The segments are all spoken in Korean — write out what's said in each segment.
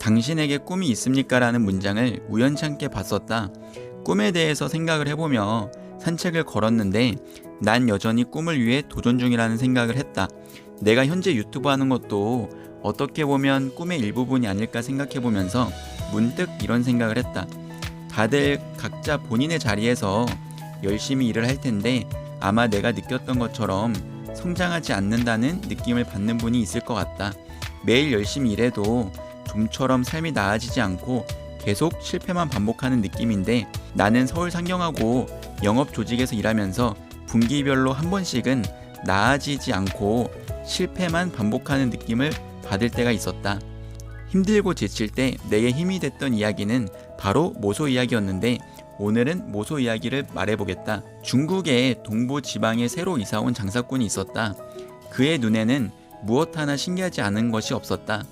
당신에게 꿈이 있습니까? 라는 문장을 우연찮게 봤었다. 꿈에 대해서 생각을 해보며 산책을 걸었는데 난 여전히 꿈을 위해 도전 중이라는 생각을 했다. 내가 현재 유튜브 하는 것도 어떻게 보면 꿈의 일부분이 아닐까 생각해 보면서 문득 이런 생각을 했다. 다들 각자 본인의 자리에서 열심히 일을 할 텐데 아마 내가 느꼈던 것처럼 성장하지 않는다는 느낌을 받는 분이 있을 것 같다. 매일 열심히 일해도 좀처럼 삶이 나아지지 않고 계속 실패만 반복하는 느낌인데 나는 서울 상경하고 영업 조직에서 일하면서 분기별로 한 번씩은 나아지지 않고 실패만 반복하는 느낌을 받을 때가 있었다. 힘들고 지칠 때 내게 힘이 됐던 이야기는 바로 모소 이야기였는데 오늘은 모소 이야기를 말해보겠다. 중국의 동부 지방에 새로 이사 온 장사꾼이 있었다. 그의 눈에는 무엇 하나 신기하지 않은 것이 없었다.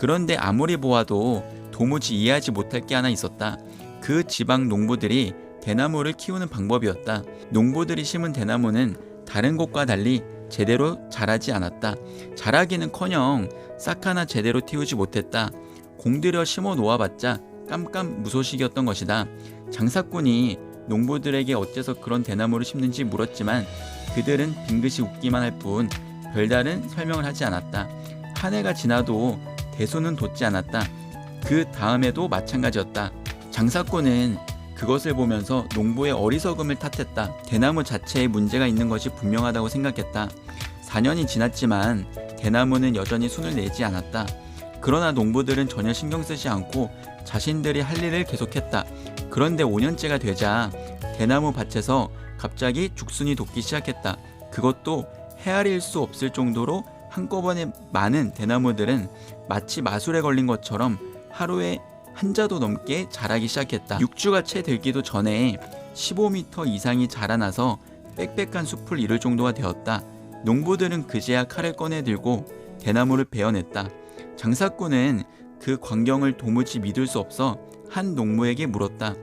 그런데 아무리 보아도 도무지 이해하지 못할 게 하나 있었다. 그 지방 농부들이 대나무를 키우는 방법이었다. 농부들이 심은 대나무는 다른 곳과 달리 제대로 자라지 않았다. 자라기는 커녕 싹 하나 제대로 틔우지 못했다. 공들여 심어 놓아봤자 깜깜 무소식이었던 것이다. 장사꾼이 농부들에게 어째서 그런 대나무를 심는지 물었지만 그들은 빙긋이 웃기만 할 뿐 별다른 설명을 하지 않았다. 한 해가 지나도 대수는 돋지 않았다. 그 다음에도 마찬가지였다. 장사꾼은 그것을 보면서 농부의 어리석음을 탓했다. 대나무 자체에 문제가 있는 것이 분명하다고 생각했다. 4년이 지났지만 대나무는 여전히 순을 내지 않았다. 그러나 농부들은 전혀 신경 쓰지 않고 자신들이 할 일을 계속했다. 그런데 5년째가 되자 대나무 밭에서 갑자기 죽순이 돋기 시작했다. 그것도 헤아릴 수 없을 정도로 한꺼번에 많은 대나무들은 마치 마술에 걸린 것처럼 하루에 한 자도 넘게 자라기 시작했다. 6주가 채 되기도 전에 15m 이상이 자라나서 빽빽한 숲을 이룰 정도가 되었다. 농부들은 그제야 칼을 꺼내 들고 대나무를 베어냈다. 장사꾼은 그 광경을 도무지 믿을 수 없어 한 농부에게 물었다.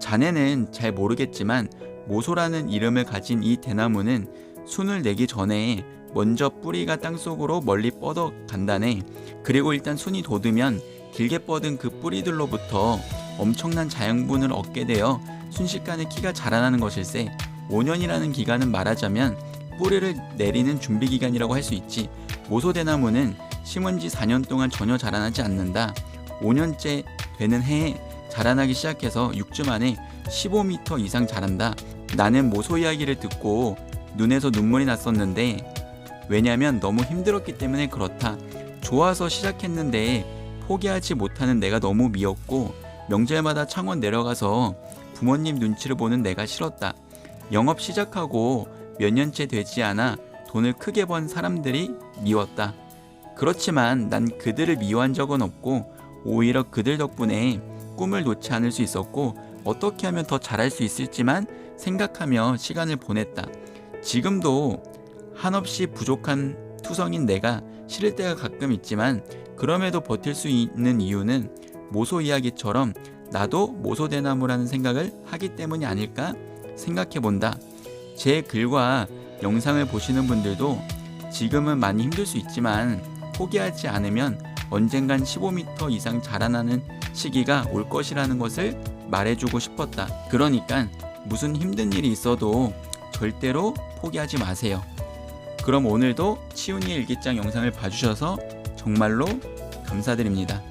자네는 잘 모르겠지만 모소라는 이름을 가진 이 대나무는 순을 내기 전에 먼저 뿌리가 땅속으로 멀리 뻗어 간다네. 그리고 일단 순이 돋으면 길게 뻗은 그 뿌리들로부터 엄청난 자양분을 얻게 되어 순식간에 키가 자라나는 것일세. 5년이라는 기간은 말하자면 뿌리를 내리는 준비 기간이라고 할 수 있지. 모소대나무는 심은 지 4년 동안 전혀 자라나지 않는다. 5년째 되는 해에 자라나기 시작해서 6주 만에 15m 이상 자란다. 나는 모소 이야기를 듣고 눈에서 눈물이 났었는데 왜냐면 너무 힘들었기 때문에 그렇다. 좋아서 시작했는데 포기하지 못하는 내가 너무 미웠고 명절마다 창원 내려가서 부모님 눈치를 보는 내가 싫었다. 영업 시작하고 몇 년째 되지 않아 돈을 크게 번 사람들이 미웠다. 그렇지만 난 그들을 미워한 적은 없고 오히려 그들 덕분에 꿈을 놓지 않을 수 있었고 어떻게 하면 더 잘할 수 있을지만 생각하며 시간을 보냈다. 지금도 한없이 부족한 투성인 내가 싫을 때가 가끔 있지만 그럼에도 버틸 수 있는 이유는 모소 이야기처럼 나도 모소대나무라는 생각을 하기 때문이 아닐까 생각해 본다. 제 글과 영상을 보시는 분들도 지금은 많이 힘들 수 있지만 포기하지 않으면 언젠간 15m 이상 자라나는 시기가 올 것이라는 것을 말해주고 싶었다. 그러니까 무슨 힘든 일이 있어도 절대로 포기하지 마세요. 그럼 오늘도 치훈이의 일기장 영상을 봐주셔서 정말로 감사드립니다.